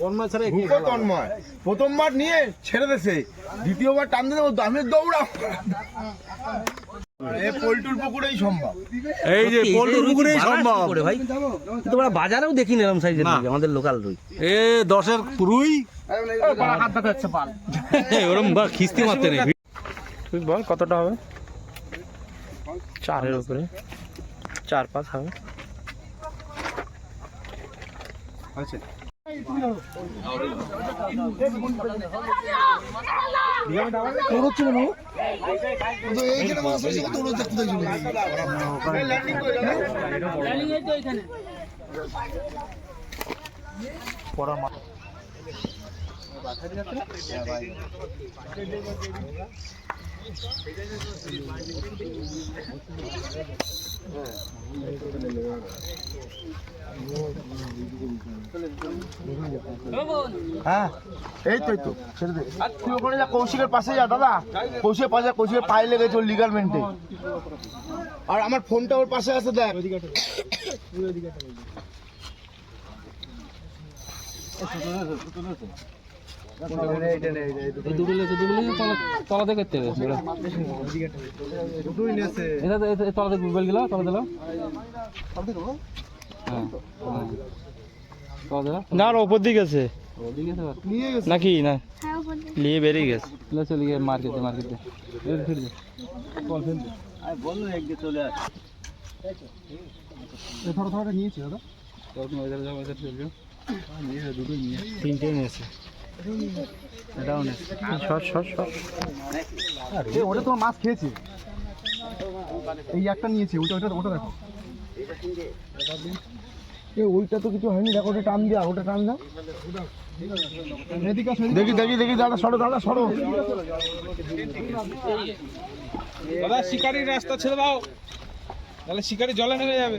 তন্ময় প্রথমবার নিয়ে ছেড়ে দেছে দ্বিতীয়বার টান পুকুরেই সম্ভব। এই যে পল্টু পুকুরেই সম্ভব। করে ভাই? তোমরা বাজারেও দেখি এরকম সাইজের রুই, আমাদের লোকাল রুই। এ দশের রুই? ওরম বা খিস্তি মারতে নেই। তুই বল কতটা হবে? চারের উপরে। চার পাঁচ হবে। দৌড়চ্ছে না এইখানে মাছ হয়েছে হ্যাঁ এই তো তুই যা কৌশিকের পাশে যা, দাদা। কৌশিকের পাশে কৌশিকের পায়ে লেগেছে ওর লিগারমেন্টে আর আমার ফোনটা ওর পাশে আছে, দেখ। দুটো লেছে থেকে করতে হবে এটা তো এটা তলা থেকে গুগল গেল তলা দিল হ্যাঁ হ্যাঁ। না ওপর দিকে আছে নাকি না নিয়ে বেরিয়ে গেছে চলে গিয়ে মার্কেটে মার্কেটে চলে। তিনটে নিয়েছে। এটাও নে। শর্ট শর্ট শর্ট এ, ওটা তোমার মাছ খেয়েছে? এই একটা নিয়েছে ওটা ওটা ওটা দেখো। এ ওইটা তো কিছু হয়নি দেখো ওটা টান দিয়া ওটা টান দাও। দেখি দেখি দেখি দাদা সরো দাদা সরো। দাদা শিকারির রাস্তা ছেড়ে দাও। তাহলে শিকারি জলে নেমে যাবে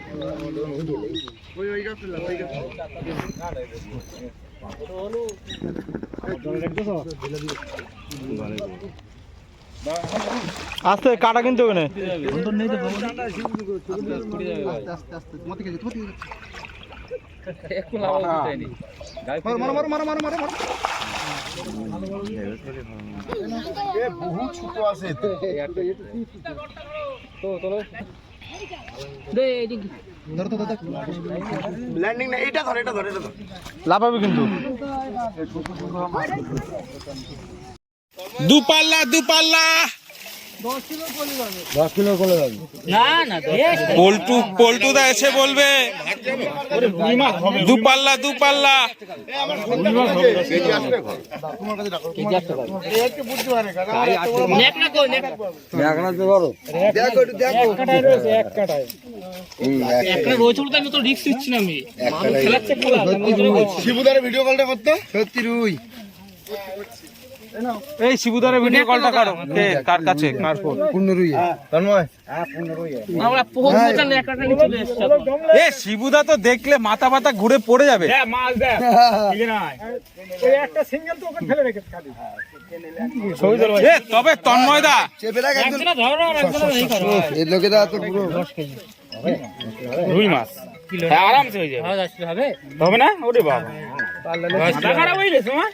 আস্তে কাটা কিন্তু ওখানে একটু লাভ হয়নি। মারো মারো মারো মারো মারো মারো এ বহু ছোট আছে এদিকে। ল্যান্ডিং না এটা ধর এটা ধর এটা ধর। লাফাবে কিন্তু। দুপাল্লা দুপাল্লা। পল্টু পল্টু দা এসে বলবে। দুপাল্লা দুপাল্লা শিবুদারে ভিডিও কলটা করতো? সত্যি রুই। এই শিবুদারে ভিডিও কলটা করো? কে? কার কাছে? কার ফোন পূর্ণ রুই তন্ময়? এ শিবুদা তো দেখলে মাথা মাথা ঘুরে পড়ে যাবে। এ তবে তন্ময় দা। চেপে রাখ একদম এই লোকেরা তো পুরো রুই মাছ। হ্যাঁ আরামসে হয়ে যাবে। হবে? না? ওরে বাবা। টাকাটা ওই গেছে মা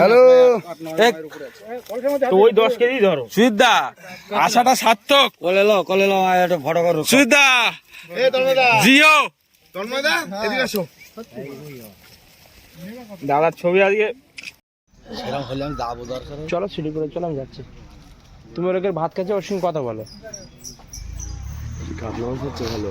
হ্যালো। তো ওই দশ কেজি ধরো। সুদা আশাটা সার্থক। কলে লো কলে লো একটা ফটো করো। সুদা দা জিও। তন্ময় দা এদিকে আসো। দাদার ছবি আজকে সেরকম হলে আমি যাব দরকার চলো সিঁড়ি করে চলো আমি যাচ্ছি। তুমি ওর ভাত খাচ্ছে ওর সঙ্গে কথা বলো। হচ্ছে ভালো।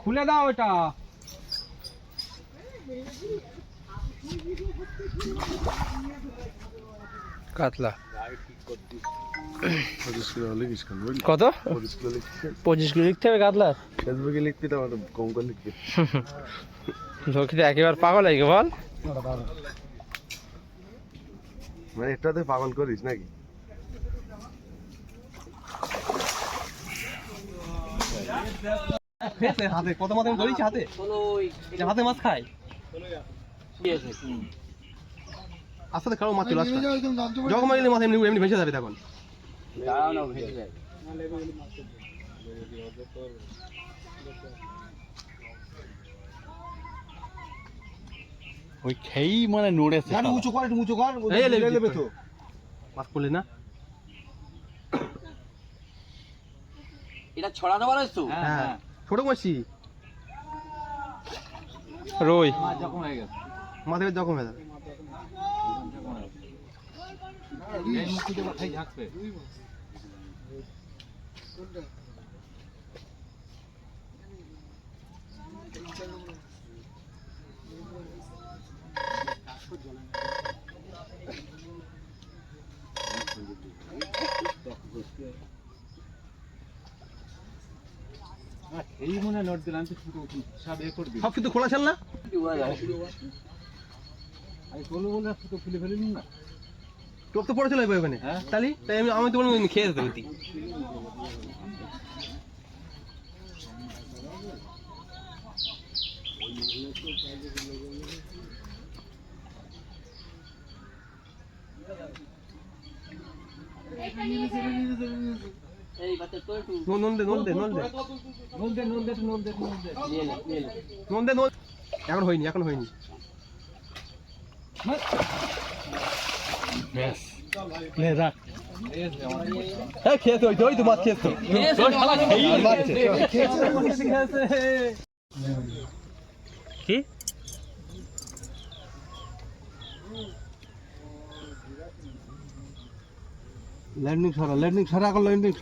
খুলে দাও ওটা। কাতলা। কত? পঁচিশ কিলো লিখতে হবে কাতলা? ফেসবুকে লিখতে তো কম করে লিখবি। লোকটা একেবারে পাগল লাগে বল। মানে এটাতে পাগল করিস নাকি? হাতে কত মাছ আমি ধরেছি হাতে হাতে মাছ খায়? আস্তে খাও মাছ চলে আসবে। যখন মারলে মাছ এমনি এমনি ভেসে যাবে তখন। ওই খেয়েই মানে নড়েছে গাড়ি উঁচু কর একটু উঁচু কর এই লেবে লেবে তো। মাছ পড়লে না? এটা ছড়াতে পারিস তো? হ্যাঁ ছোট মাছি? রই। যখন হয়ে গেছে। মাছের জখম হয়ে যাবে। এই মনে নোট দিলাম তো সব এ করবি সব কিন্তু খোলা ছিল না? আমি বলব বলে তো খুলে ফেলিনি না। টোপ তো পড়েছিল ওখানে। হ্যাঁ। তাহলে? তাই আমি আমি তো বলব খেয়ে যেতে হতি নুন এখন হয়নি এখন হয়নি। রাখ। হ্যাঁ খেয়েছে ওই তো ওই তো মাছ খেয়েছে তোর শালা খেয়েই কি ল্যান্ডিং ছড়া ল্যান্ডিং ছড়া এখন ল্যান্ডিং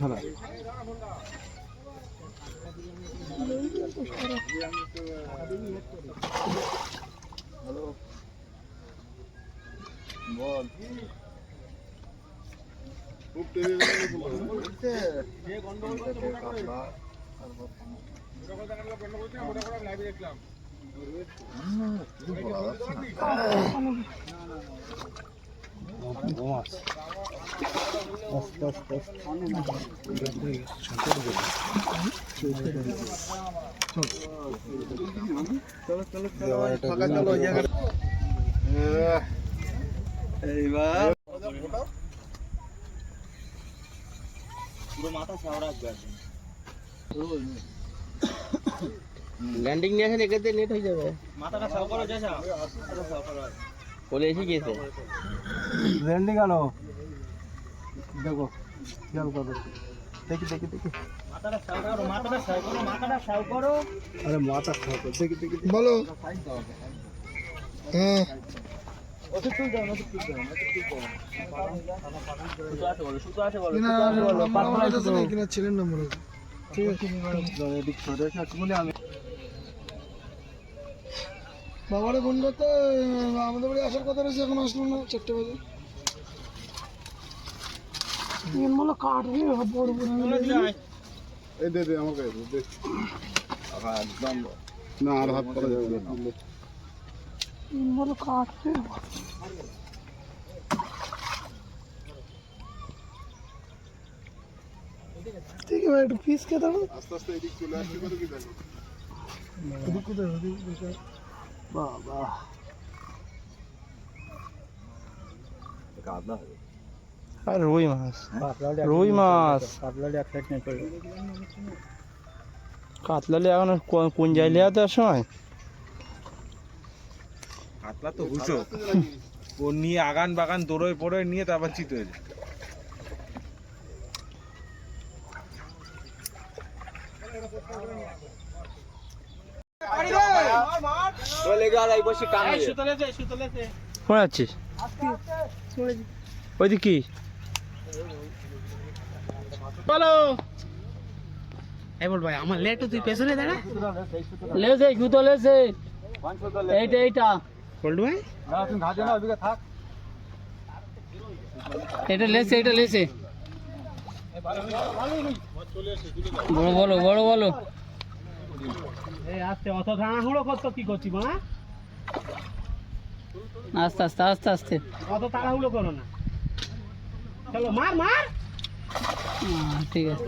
ছড়া ল্যান্ডিং নিয়ে আসেন এক্ষেত্রে নেট হয়ে যাবে। বলে এসে গিয়েছে ল্যান্ডিং আনো দেখো খেয়াল করো। দেখি দেখি দেখি। আরে মাথা খাও দেখি দেখি বলো। হ্যাঁ। ছিলেন না মনে ঠিক আছে বাবারে ফোন করতে আমাদের বাড়ি আসার কথা রয়েছে এখন আসলো না চারটে বাজে। এই দে দে আমার কাছে দে একদম। না আর হাত করা যাবে না। ঠিক আছে একটু পিস দাও আস্তে আস্তে এদিক চলে আসতে পারো কি দেখো এদিক কোথায় ওদিক বাবা। আর রুই মাছ। রুই মাছ। কাতলালি এক সাইড কাতলালি এখন কোন- কোন জায়গায় দেওয়ার সময় কাতলা তো হুসো ও নিয়ে আগান বাগান দৌড়োয় পড়োয় নিয়ে তারপর চিত হয়ে যায়। কোন যাচ্ছিস? ওইদিক কি? বলো। ভাই আমার লেট তুই পেছনে দাঁড়া লেছে জুতো লেছে এইটা এইটা। ভাই। এটা এটা বড় বলো বড় বলো। এই আস্তে অত ধানা হুড়ো করতো কি করছি মা আস্তে আস্তে আস্তে আস্তে। অত তাড়াহুড়ো করো না। চলো মার মার। হ্যাঁ, ঠিক আছে।